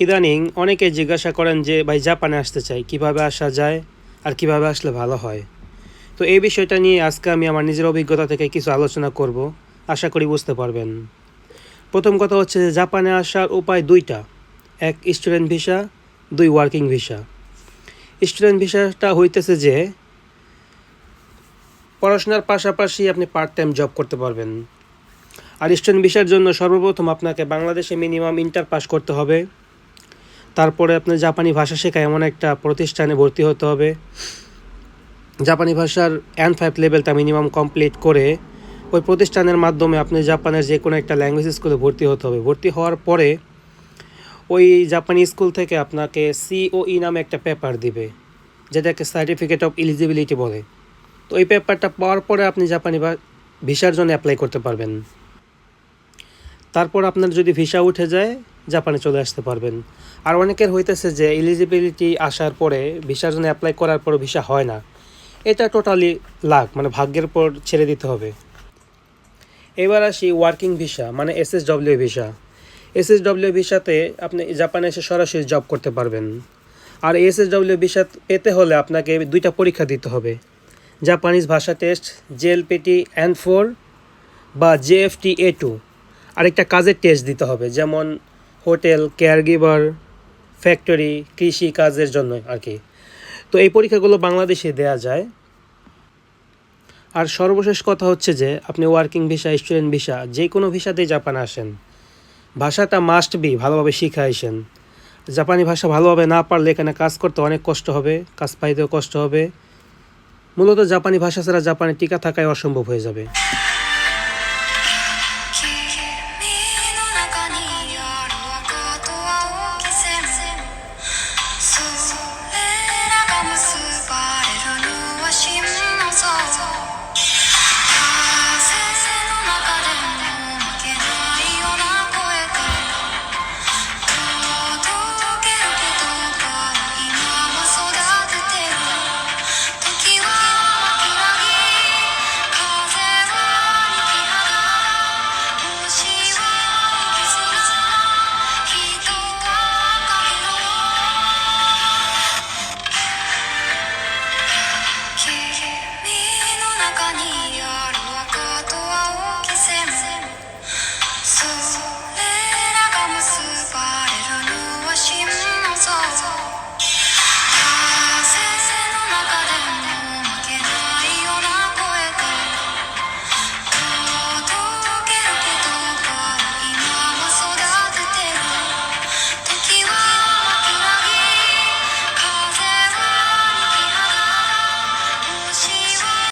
ইদানিং অনেকে জিজ্ঞাসা করেন যে, ভাই, জাপানে আসতে চাই, কীভাবে আসা যায় আর কীভাবে আসলে ভালো হয়? তো এই বিষয়টা নিয়ে আজকে আমি আমার নিজের অভিজ্ঞতা থেকে কিছু আলোচনা করব। আশা করি বুঝতে পারবেন। প্রথম কথা হচ্ছে যে, জাপানে আসার উপায় দুইটা। এক, স্টুডেন্ট ভিসা। দুই, ওয়ার্কিং ভিসা। স্টুডেন্ট ভিসাটা হইতেছে যে, পড়াশোনার পাশাপাশি আপনি পার্ট টাইম জব করতে পারবেন। আর স্টুডেন্ট ভিসার জন্য সর্বপ্রথম আপনাকে বাংলাদেশে মিনিমাম ইন্টার পাস করতে হবে। তারপরে আপনার জাপানি ভাষা শেখা এমন একটা প্রতিষ্ঠানে ভর্তি হতে হবে। জাপানি ভাষার অ্যান ফাইভ লেভেলটা মিনিমাম কমপ্লিট করে ওই প্রতিষ্ঠানের মাধ্যমে আপনি জাপানের যে কোনো একটা ল্যাঙ্গুয়েজ স্কুলে ভর্তি হতে হবে। ভর্তি হওয়ার পরে ওই জাপানি স্কুল থেকে আপনাকে সিওই নামে একটা পেপার দিবে, যেটাকে সার্টিফিকেট অফ এলিজিবিলিটি বলে। তো এই পেপারটা পাওয়ার পরে আপনি জাপানি ভিসার জন্য অ্যাপ্লাই করতে পারবেন। তারপর আপনার যদি ভিসা উঠে যায় জাপানে চলে আসতে পারবেন। আর অনেকের হইতেছে যে এলিজিবিলিটি আসার পরে ভিসার জন্য অ্যাপ্লাই করার পর ভিসা হয় না। এটা টোটালি লাখ মানে ভাগ্যের পর ছেড়ে দিতে হবে। এবার আসি ওয়ার্কিং ভিসা মানে S S SSW visa S S SSW ভিসাতে আপনি জাপানে এসে সরাসরি জব করতে পারবেন। আর এস এস এসএসডব্লিউ ভিসা পেতে হলে আপনাকে দুইটা পরীক্ষা দিতে হবে। জাপানিজ ভাষা টেস্ট জেএলপিটি এন ফোর বা জেএফটি এ টু আরেকটা কাজের টেস্ট দিতে হবে, যেমন হোটেল কেয়ারগিভার ফ্যাক্টরি কৃষি কাজের জন্য আর কি। তো এই পরীক্ষাগুলো বাংলাদেশে দেয়া যায়। আর সর্বশেষ কথা হচ্ছে যে, আপনি ওয়ার্কিং ভিসা স্টুডেন্ট ভিসা যে কোনো ভিসাতেই জাপানে আসেন। ভাষাটা মাস্ট বি ভালোভাবে শিখে আসেন জাপানি ভাষা ভালোভাবে না পারলে এখানে কাজ করতে অনেক কষ্ট হবে, কাজ পাইতেও কষ্ট হবে। মূলত জাপানি ভাষা ছাড়া জাপানে টিকা থাকাই অসম্ভব হয়ে যাবে। survive.